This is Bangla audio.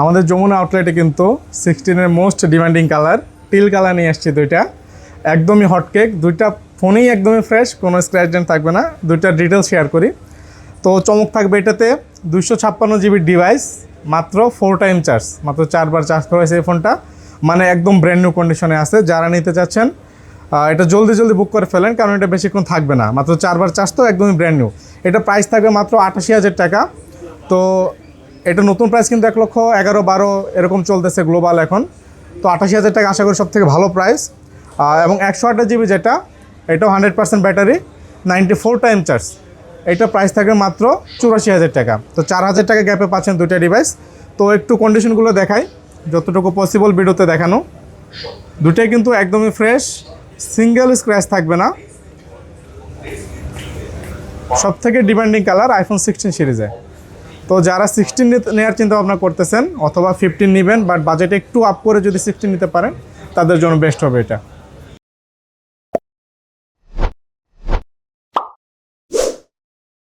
আমাদের যমুনা আউটলেটে কিন্তু সিক্সটিনের most demanding colour teal colour নিয়ে আসছি দুইটা। একদমই হটকেক দুইটা ফোনেই একদমই ফ্রেশ কোনো স্ক্র্যাচ ডেন্ট থাকবে না। দুইটা ডিটেলস শেয়ার করি। তো চমক থাকবে এটাতে দুশো ছাপ্পান্ন জিবির ডিভাইস মাত্র ফোর টাইম চার্জ মাত্র চারবার চার্জ করা হয়েছে এই ফোনটা মানে একদম ব্র্যান্ড নিউ কন্ডিশনে আছে, যারা নিতে চাচ্ছেন এটা জলদি জলদি বুক করে ফেলেন, কারণ এটা বেশিক্ষণ থাকবে না। মাত্র চারবার চার্জ তো একদমই ব্র্যান্ড নিউ এটা প্রাইস থাকবে মাত্র আটাশি হাজার টাকা। তো এটা নতুন প্রাইস কিন্তু এক লক্ষ এগারো, বারো এরকম চলতেছে গ্লোবাল এখন। তো আঠাশি হাজার টাকা আশা করি সব থেকে ভালো প্রাইস এবং একশো আঠাশ জিবি যেটা, এটাও hundred percent battery ninety four time charge এটা প্রাইস থাকবে মাত্র চুরাশি হাজার টাকা। তো চার হাজার টাকা গ্যাপে পাচ্ছেন দুইটা ডিভাইস তো একটু কন্ডিশনগুলো দেখাই, যতটুকু পসিবল ভিডিওতে দেখানো। দুটাই কিন্তু একদমই ফ্রেশ সিঙ্গেল স্ক্র্যাচ থাকবে না। সব থেকে ডিমান্ডিং কালার আইফোন সিক্সটিন সিরিজে তো যারা সিক্সটিন নেওয়ার চিন্তা ভাবনা করতেছেন অথবা ফিফটিন নেবেন বাট বাজেট একটু আপ করে যদি সিক্সটিন নিতে পারেন, তাদের জন্য বেস্ট হবে এটা।